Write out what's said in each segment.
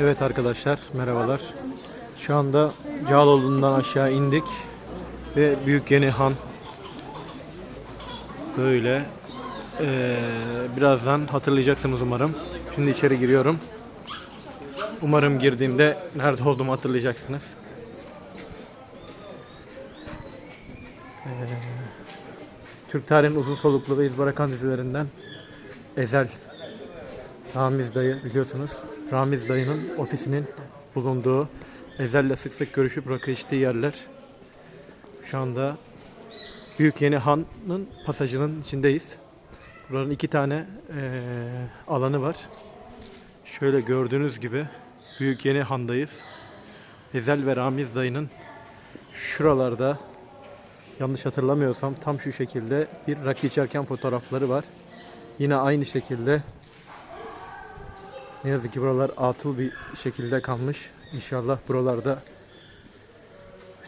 Evet arkadaşlar merhabalar. Şu anda Cağaloğlu'ndan aşağı indik ve Büyük Yeni Han böyle eee, birazdan hatırlayacaksınız umarım. Şimdi içeri giriyorum. Umarım girdiğimde nerede olduğumu hatırlayacaksınız. Eee, Türk tarihinin uzun soluklu ve iz bırakan dizilerinden Ezel Ramiz dayı biliyorsunuz. Ramiz dayının ofisinin bulunduğu Ezel'le sık sık görüşüp rakı içtiği yerler. Şu anda Büyük Yeni Han'ın pasajının içindeyiz. Buranın iki tane eee, alanı var. Şöyle gördüğünüz gibi Büyük Yeni Han'dayız. Ezel ve Ramiz dayının şuralarda yanlış hatırlamıyorsam tam şu şekilde bir rakı içerken fotoğrafları var. Yine aynı şekilde ne yazık ki buralar atıl bir şekilde kalmış. İnşallah buralarda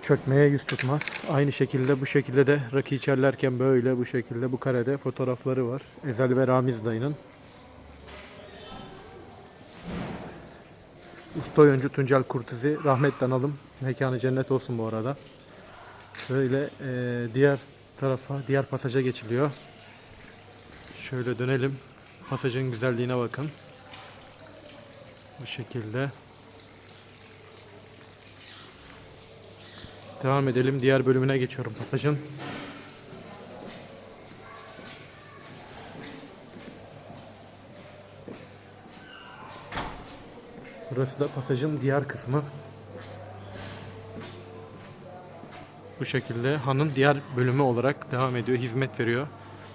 çökmeye yüz tutmaz. Aynı şekilde bu şekilde de rakı içerlerken böyle bu şekilde bu karede fotoğrafları var. Ezel ve Ramiz dayının. Usta oyuncu Tuncel Kurtuzi rahmetle analım. Mekanı cennet olsun bu arada. Böyle eee, diğer tarafa, diğer pasaja geçiliyor. Şöyle dönelim. Pasajın güzelliğine bakın. Bu şekilde. Devam edelim. Diğer bölümüne geçiyorum pasajın. Burası da pasajın diğer kısmı. Bu şekilde hanın diğer bölümü olarak devam ediyor, hizmet veriyor.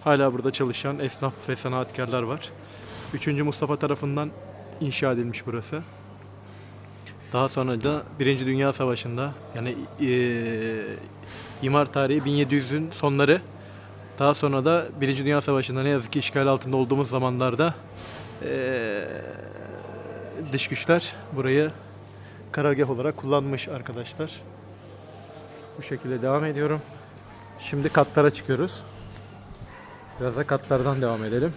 Hala burada çalışan esnaf ve sanatkarlar var. 3. Mustafa tarafından inşa edilmiş burası. Daha sonra da Birinci Dünya Savaşı'nda yani eee, imar tarihi 1700'ün sonları. Daha sonra da Birinci Dünya Savaşı'nda ne yazık ki işgal altında olduğumuz zamanlarda eee, dış güçler burayı karargah olarak kullanmış arkadaşlar. Bu şekilde devam ediyorum. Şimdi katlara çıkıyoruz. Biraz da katlardan devam edelim.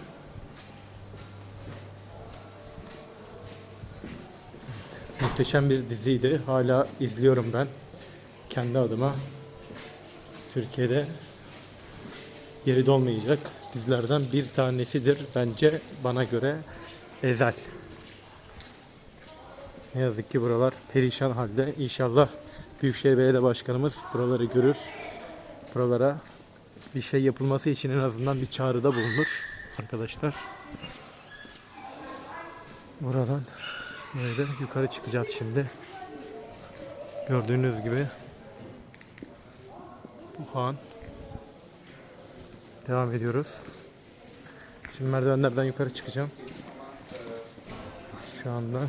Muhteşem bir diziydi. Hala izliyorum ben. Kendi adıma. Türkiye'de yeri dolmayacak dizilerden bir tanesidir bence bana göre Ezel. Ne yazık ki buralar perişan halde. İnşallah Büyükşehir Belediye Başkanımız buraları görür. Buralara bir şey yapılması için en azından bir çağrıda bulunur arkadaşlar. Buradan böyle yukarı çıkacağız şimdi. Gördüğünüz gibi bu. Devam ediyoruz. Şimdi merdivenlerden yukarı çıkacağım. Şu anda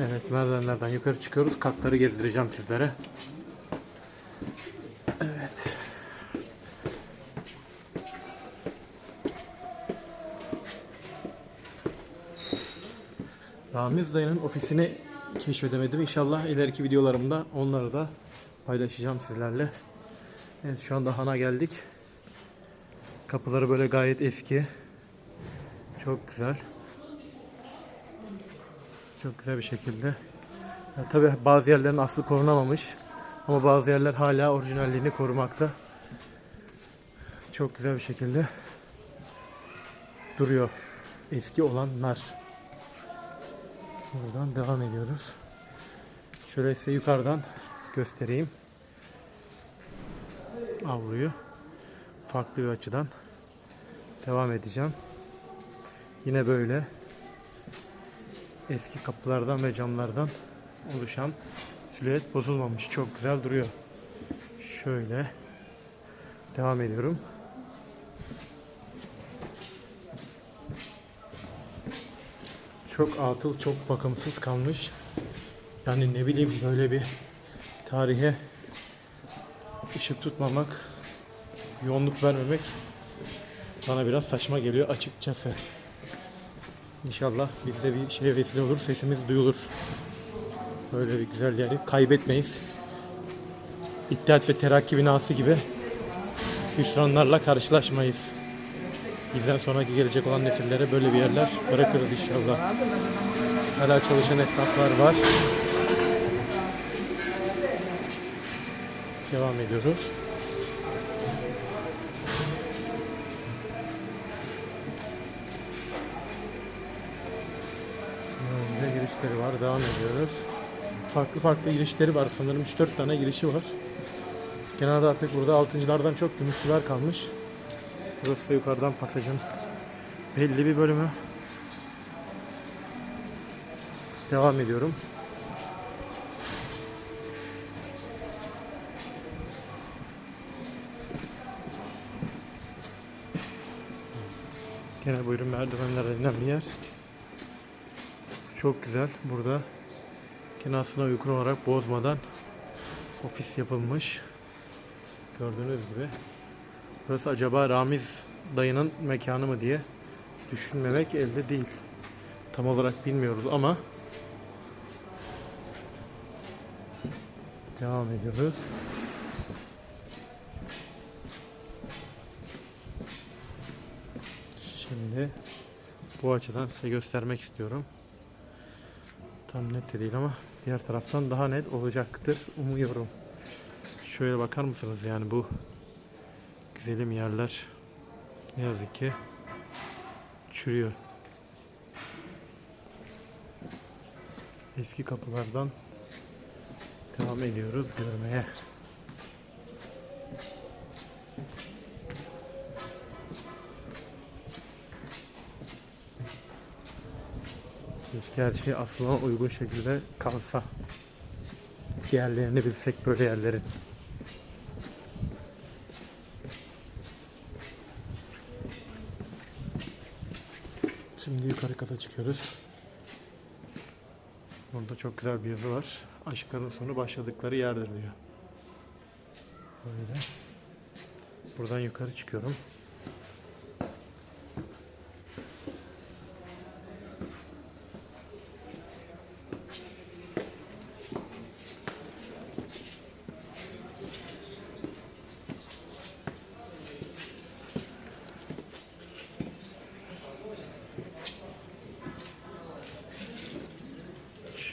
Evet merdivenlerden yukarı çıkıyoruz. Katları gezdireceğim sizlere. Ramiz dayının ofisini keşfedemedim. İnşallah ileriki videolarımda onları da paylaşacağım sizlerle. Evet şu anda Han'a geldik. Kapıları böyle gayet eski. Çok güzel. Çok güzel bir şekilde. Ya, tabii bazı yerlerin aslı korunamamış. Ama bazı yerler hala orijinalliğini korumakta. Çok güzel bir şekilde duruyor. Eski olanlar. Buradan devam ediyoruz. Şöyle size yukarıdan göstereyim. Avluyu farklı bir açıdan devam edeceğim. Yine böyle eski kapılardan ve camlardan oluşan silüet bozulmamış. Çok güzel duruyor. Şöyle devam ediyorum. Çok atıl, çok bakımsız kalmış. Yani ne bileyim böyle bir tarihe ışık tutmamak, yoğunluk vermemek bana biraz saçma geliyor açıkçası. İnşallah bize bir şeye vesile olur, sesimiz duyulur. Böyle bir güzel yeri kaybetmeyiz. İttihat ve Terakki binası gibi hüsranlarla karşılaşmayız. Bizden sonraki gelecek olan nesillere böyle bir yerler bırakırız inşallah. Hala çalışan esnaflar var. Devam ediyoruz. Böyle girişleri var. Devam ediyoruz. Farklı farklı girişleri var. Sanırım 3-4 tane girişi var. Genelde artık burada altıncılardan çok gümüşçüler kalmış. Burası da yukarıdan pasajın belli bir bölümü. Devam ediyorum. Gene buyurun merdivenlerden bir yer. Çok güzel. Burada kenasına uygun olarak bozmadan ofis yapılmış. Gördüğünüz gibi. Burası acaba Ramiz dayının mekanı mı diye düşünmemek elde değil. Tam olarak bilmiyoruz ama devam ediyoruz. Şimdi bu açıdan size göstermek istiyorum. Tam net de değil ama diğer taraftan daha net olacaktır umuyorum. Şöyle bakar mısınız yani bu güzelim yerler ne yazık ki çürüyor. Eski kapılardan devam ediyoruz görmeye. Keşke her şey aslına uygun şekilde kalsa. Diğerlerini bilsek böyle yerlerin. Şimdi yukarı kata çıkıyoruz. Burada çok güzel bir yazı var. Aşkların sonu başladıkları yerdir diyor. Böyle. Buradan yukarı çıkıyorum.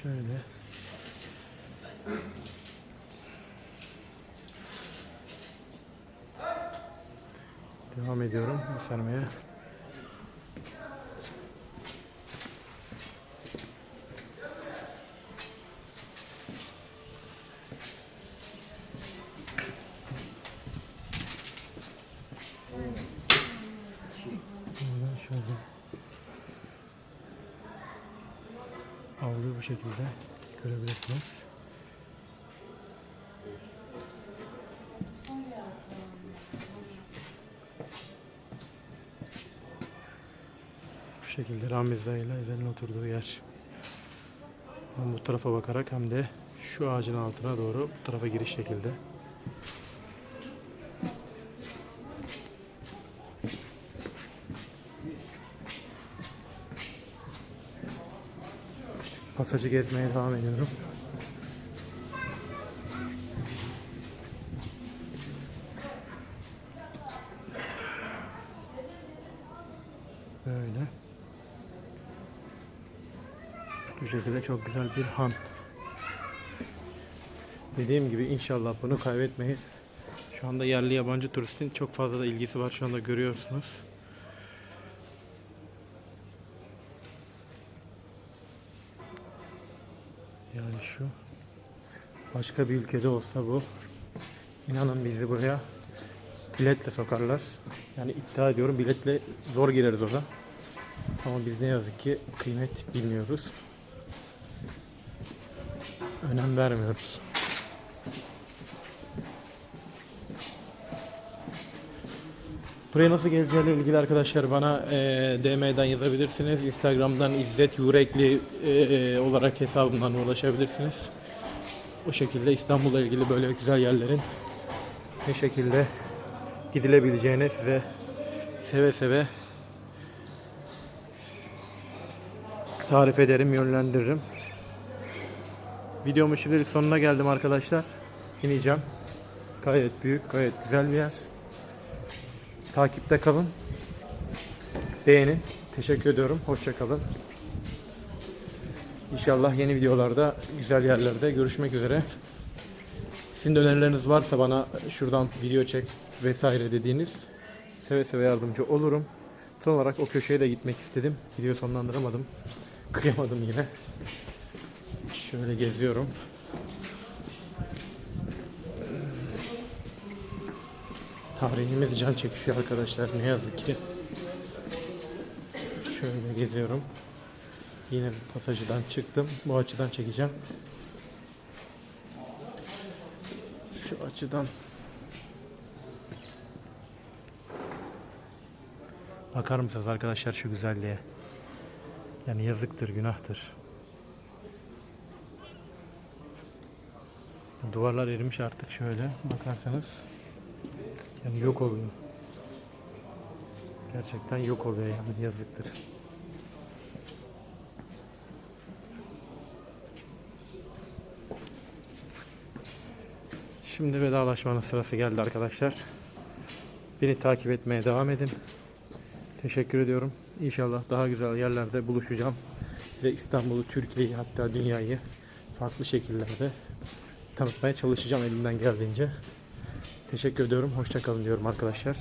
Şöyle. Devam ediyorum göstermeye. Buradan şöyle avluyu bu şekilde görebilirsiniz. Bu şekilde Ramiz Dağ ile Ezel'in oturduğu yer. Hem bu tarafa bakarak hem de şu ağacın altına doğru bu tarafa giriş şekilde. Pasajı gezmeye devam ediyorum. Böyle. Bu şekilde çok güzel bir han. Dediğim gibi inşallah bunu kaybetmeyiz. Şu anda yerli yabancı turistin çok fazla da ilgisi var şu anda görüyorsunuz. Yani şu başka bir ülkede olsa bu inanın bizi buraya biletle sokarlar. Yani iddia ediyorum biletle zor gireriz orada. Ama biz ne yazık ki kıymet bilmiyoruz. Önem vermiyoruz. Buraya nasıl geleceğiyle ilgili arkadaşlar bana e, DM'den yazabilirsiniz. Instagram'dan İzzet Yürekli e, olarak hesabımdan ulaşabilirsiniz. O şekilde İstanbul'la ilgili böyle güzel yerlerin ne şekilde gidilebileceğini size seve seve tarif ederim, yönlendiririm. Videomun şimdilik sonuna geldim arkadaşlar. İneceğim. Gayet büyük, gayet güzel bir yer. Takipte kalın. Beğenin. Teşekkür ediyorum. Hoşça kalın. İnşallah yeni videolarda, güzel yerlerde görüşmek üzere. Sizin de önerileriniz varsa bana şuradan video çek vesaire dediğiniz seve seve yardımcı olurum. Son olarak o köşeye de gitmek istedim. Video sonlandıramadım. Kıyamadım yine. Şöyle geziyorum. Tarihimiz can çekişiyor arkadaşlar ne yazık ki. Şöyle geziyorum. Yine pasajdan çıktım. Bu açıdan çekeceğim. Şu açıdan. Bakar mısınız arkadaşlar şu güzelliğe? Yani yazıktır, günahtır. Duvarlar erimiş artık şöyle bakarsanız. Yani yok oluyor. Gerçekten yok oluyor yani yazıktır. Şimdi vedalaşmanın sırası geldi arkadaşlar. Beni takip etmeye devam edin. Teşekkür ediyorum. İnşallah daha güzel yerlerde buluşacağım. Size İstanbul'u, Türkiye'yi hatta dünyayı farklı şekillerde tanıtmaya çalışacağım elimden geldiğince. Teşekkür ediyorum. Hoşçakalın diyorum arkadaşlar.